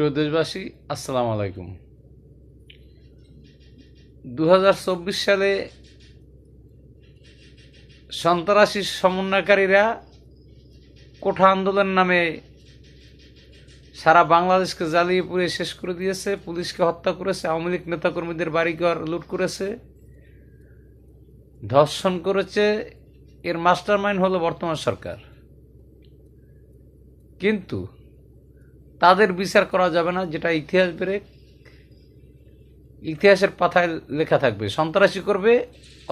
প্রিয় দেশবাসী, আসসালামু আলাইকুম। দু হাজার চব্বিশ সালে সন্ত্রাসী সমন্বয়কারীরা কোঠা আন্দোলন নামে সারা বাংলাদেশকে জ্বালিয়ে পুড়িয়ে শেষ করে দিয়েছে, পুলিশকে হত্যা করেছে, আওয়ামী লীগ নেতাকর্মীদের বাড়িঘর লুট করেছে, ধর্ষণ করেছে, এর মাস্টার মাইন্ড হলো বর্তমান সরকার। কিন্তু তাদের বিচার করা যাবে না, যেটা ইতিহাস বেড়ে ইতিহাসের পাথায় লেখা থাকবে। সন্ত্রাসী করবে,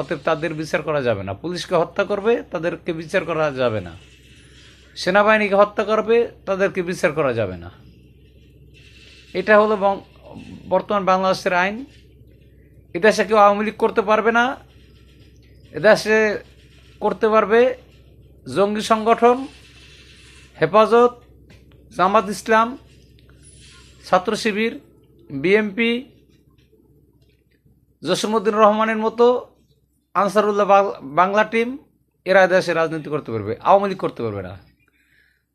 অতএব তাদের বিচার করা যাবে না। পুলিশকে হত্যা করবে, তাদেরকে বিচার করা যাবে না। সেনাবাহিনীকে হত্যা করবে, তাদেরকে বিচার করা যাবে না। এটা হলো বর্তমান বাংলাদেশের আইন। এদেশে কেউ আওয়ামী লীগ করতে পারবে না। এদেশে করতে পারবে জঙ্গি সংগঠন, হেফাজত জামাত ইসলাম, ছাত্র শিবির, বিএমপি জসিমুদ্দিন রহমানের মতো আনসারুল্লাহ বাংলা টিম এরা দেশে রাজনীতি করতে পারবে, আওয়ামী লীগ করতে পারবে না।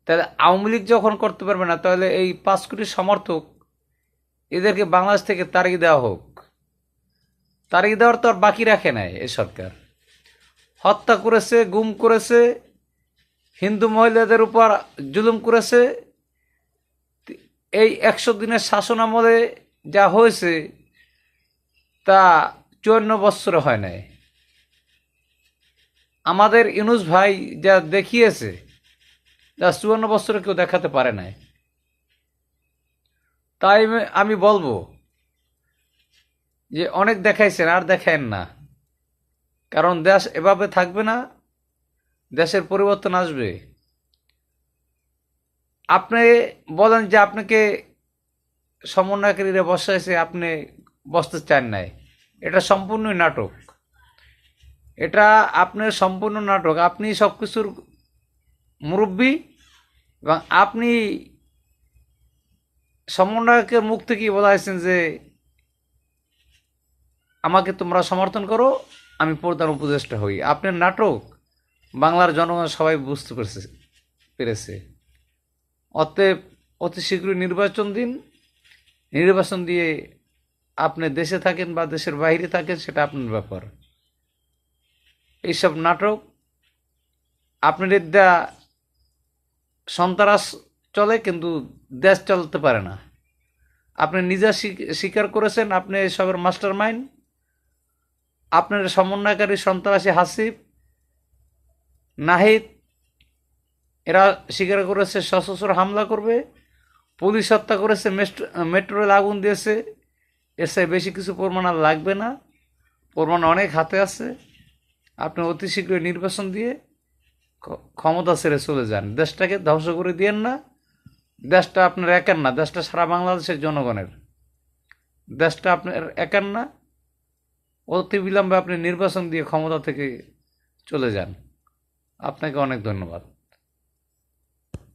তাহলে আওয়ামী লীগ যখন করতে পারবে না, তাহলে এই পাঁচ কোটি সমর্থক এদেরকে বাংলাদেশ থেকে তারিখ দেওয়া হোক। তারিখ দেওয়ার তো আর বাকি রাখে নাই এই সরকার। হত্যা করেছে, গুম করেছে, হিন্দু মহিলাদের উপর জুলুম করেছে এই একশো দিনের শাসন আমলে যা হয়েছে, তা চুয়ান্ন বৎসরে হয় নাই। আমাদের ইউনুস ভাই যা দেখিয়েছে যা চুয়ান্ন বছরে কেউ দেখাতে পারে নাই। তাই আমি বলব যে অনেক দেখাইছেন, আর দেখায়েন না। কারণ দেশ এভাবে থাকবে না, দেশের পরিবর্তন আসবে। আপনি বলেন যে আপনাকে সমন্বয়কারীরা বসাইছে, আপনি বসতে চান নাই। এটা সম্পূর্ণই নাটক। এটা আপনার সম্পূর্ণ নাটক। আপনি সব কিছুর মুরব্বী এবং আপনি সমন্বয়কের মুখ থেকেই বলা হয়েছেন যে, আমাকে তোমরা সমর্থন করো, আমি প্রধান উপদেষ্টা হই। আপনার নাটক বাংলার জনগণ সবাই বুঝতে পেরেছে পেরেছে। অতএব অতি শীঘ্রই নির্বাচন দিন। নির্বাচন দিয়ে আপনি দেশে থাকেন বা দেশের বাইরে থাকেন, সেটা আপনার ব্যাপার। এইসব নাটক আপনাদের দা সন্ত্রাস চলে, কিন্তু দেশ চলতে পারে না। আপনি নিজে স্বী- স্বীকার করেছেন, আপনি এসবের মাস্টার মাইন্ড আপনার সমন্বয়কারী সন্ত্রাসী হাসিফ নাহিদ এরা স্বীকার করেছে সশস্ত্র হামলা করবে, পুলিশ হত্যা করেছে মেট্রো রেল আগুন দিয়েছে এসে বেশি কিছু প্রমাণ আর লাগবে না। প্রমাণ অনেক হাতে আছে। আপনি অতি শীঘ্রই নির্বাচন দিয়ে ক্ষমতা ছেড়ে চলে যান। দেশটাকে ধ্বংস করে দিয়েন না। দেশটা আপনার একার না, দেশটা সারা বাংলাদেশের জনগণের। দেশটা আপনার একার না। অতি বিলম্বে আপনি নির্বাচন দিয়ে ক্ষমতা থেকে চলে যান। আপনাকে অনেক ধন্যবাদ।